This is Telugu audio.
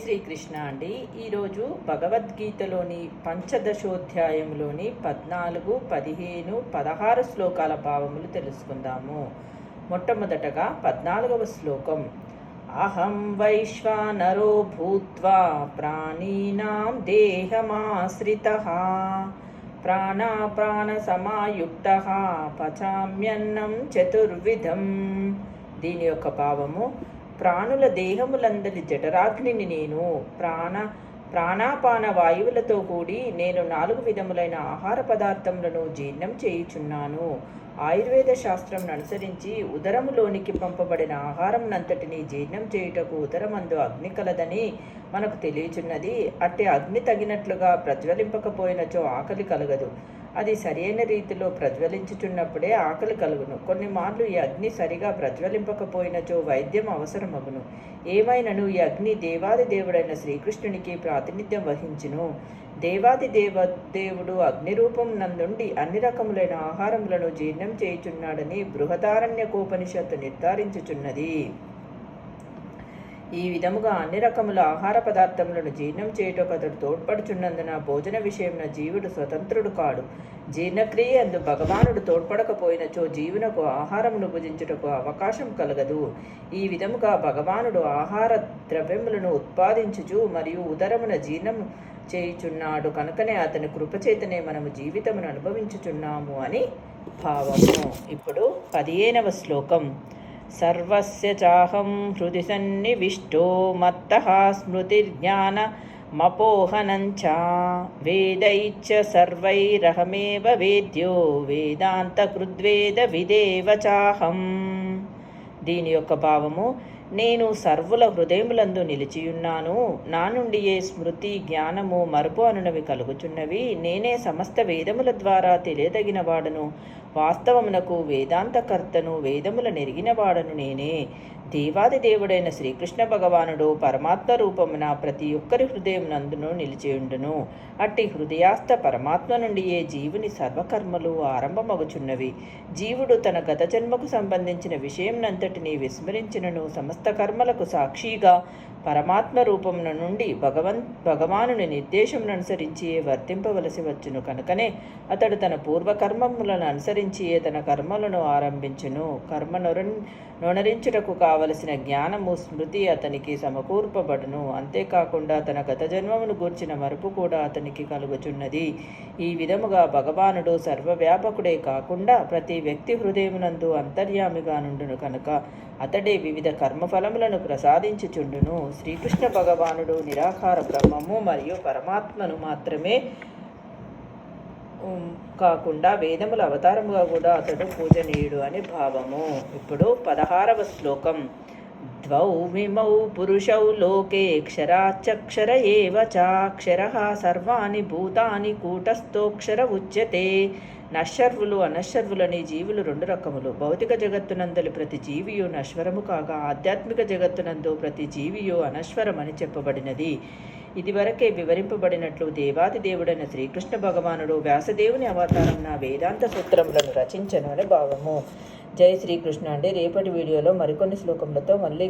శ్రీకృష్ణ అండి. ఈరోజు భగవద్గీతలోని పంచదశోధ్యాయంలోని పద్నాలుగు పదిహేను పదహారు శ్లోకాల భావములు తెలుసుకుందాము. మొట్టమొదటగా పద్నాలుగవ శ్లోకం. అహం వైశ్వానరో భూత్వా ప్రాణీనాం దేహమాశ్రిత. ప్రాణాప్రాణ సమాయుక్త పచామ్యన్నం చతుర్విధం. దీని యొక్క భావము ప్రాణుల దేహములందరి జఠరాగ్నిని నేను ప్రాణ ప్రాణాపాన వాయువులతో కూడి నేను నాలుగు విధములైన ఆహార పదార్థములను జీర్ణం చేయుచున్నాను. ఆయుర్వేద శాస్త్రం అనుసరించి ఉదరములోనికి పంపబడిన ఆహారమునంతటిని జీర్ణం చేయుటకు ఉదరమందు అగ్ని కలదని మనకు తెలియచున్నది. అట్టి అగ్ని తగినట్లుగా ప్రజ్వలింపకపోయినచో ఆకలి కలగదు. అది సరైన రీతిలో ప్రజ్వలించుచున్నప్పుడే ఆకలి కలుగును. కొన్ని మార్లు ఈ అగ్ని సరిగా ప్రజ్వలింపకపోయినచో వైద్యం అవసరమగును. ఏమైనను ఈ అగ్ని దేవాది దేవుడైన శ్రీకృష్ణునికి ప్రాతినిధ్యం వహించును? దేవాది దేవ దేవుడు అగ్ని రూపం నందుండి అన్ని రకములైన ఆహారములను జీర్ణం చేయుచున్నాడని బృహదారణ్యకోపనిషత్తు నిర్ధారించుచున్నది. ఈ విధముగా అన్ని రకముల ఆహార పదార్థములను జీర్ణం చేయుటకు అతడు తోడ్పడుచున్నందున భోజన విషయమున జీవుడు స్వతంత్రుడు కాడు. జీర్ణక్రియ అందు భగవానుడు తోడ్పడకపోయినచో జీవునకు ఆహారమును భుజించుటకు అవకాశం కలగదు. ఈ విధముగా భగవానుడు ఆహార ద్రవ్యములను ఉత్పాదించుచు మరియు ఉదరమున జీర్ణము చేయుచున్నాడు. కనుకనే అతని కృపచేతనే మనము జీవితమును అనుభవించుచున్నాము అని భావము. ఇప్పుడు పదిహేనవ శ్లోకం. सर्वस्य चाहं हृदि सन्निविष्टो मत्तः स्मृतिर्ज्ञानमपोहनञ्च वेदैश्च सर्वैरहमेव वेद्यो वेदान्तकृद्वेदविदेव चाहम् దీని యొక్క భావము నేను సర్వుల హృదయములందు నిలిచియున్నాను. నా నుండి ఏ స్మృతి జ్ఞానము మరుపు అనునవి కలుగుచున్నవి. నేనే సమస్త వేదముల ద్వారా తెలియదగిన వాడను వాస్తవమునకు వేదాంతకర్తను వేదముల నెరిగినవాడను నేనే. దేవాది దేవుడైన శ్రీకృష్ణ భగవానుడు పరమాత్మ రూపమున ప్రతి ఒక్కరి హృదయం నందును నిలిచియుండును. అట్టి హృదయాస్థ పరమాత్మ నుండియే జీవుని సర్వకర్మలు ఆరంభమగుచున్నవి. జీవుడు తన గత జన్మకు సంబంధించిన విషయంనంతటిని విస్మరించినను సమస్త కర్మలకు సాక్షిగా పరమాత్మ రూపమున నుండి భగవన్ భగవానుని నిర్దేశమును అనుసరించి వర్తింపవలసి వచ్చును కనుకనే అతడు తన పూర్వకర్మములను అనుసరించి తన కర్మలను ఆరంభించును. కర్మ నొర నొనరించుటకు కావలసిన జ్ఞానము స్మృతి అతనికి సమకూర్పబడును. అంతేకాకుండా తన గత జన్మమును గూర్చిన మరుపు కూడా అతనికి కలుగుచున్నది. ఈ విధముగా భగవానుడు సర్వవ్యాపకుడే కాకుండా ప్రతి వ్యక్తి హృదయమునందు అంతర్యామిగా నుండును కనుక అతడే వివిధ కర్మఫలములను ప్రసాదించుచుండును. శ్రీకృష్ణ భగవానుడు నిరాకార బ్రహ్మము మరియు పరమాత్మను మాత్రమే కాకుండా వేదముల అవతారముగా కూడా అతడు పూజనీయుడు అని భావము. ఇప్పుడు పదహారవ శ్లోకం. ద్వౌ విమౌ పురుషౌ లోకే క్షరాచక్షర ఏవ చాక్షర సర్వాణి భూతాని కూటస్థోక్షర ఉచ్యతే. నశ్వర్వులు అనశ్వర్వులని జీవులు రెండు రకములు. భౌతిక జగత్తునందలి ప్రతి జీవియు నశ్వరము కాగా ఆధ్యాత్మిక జగత్తునందు ప్రతి జీవియు అనశ్వరమని చెప్పబడినది. ఇదివరకే వివరింపబడినట్లు దేవాది దేవుడైన శ్రీకృష్ణ భగవానుడు వ్యాసదేవుని అవతారం నా వేదాంత సూత్రములను రచించను అనే భావము. జై శ్రీకృష్ణ అండి. రేపటి వీడియోలో మరికొన్ని శ్లోకములతో మళ్ళీ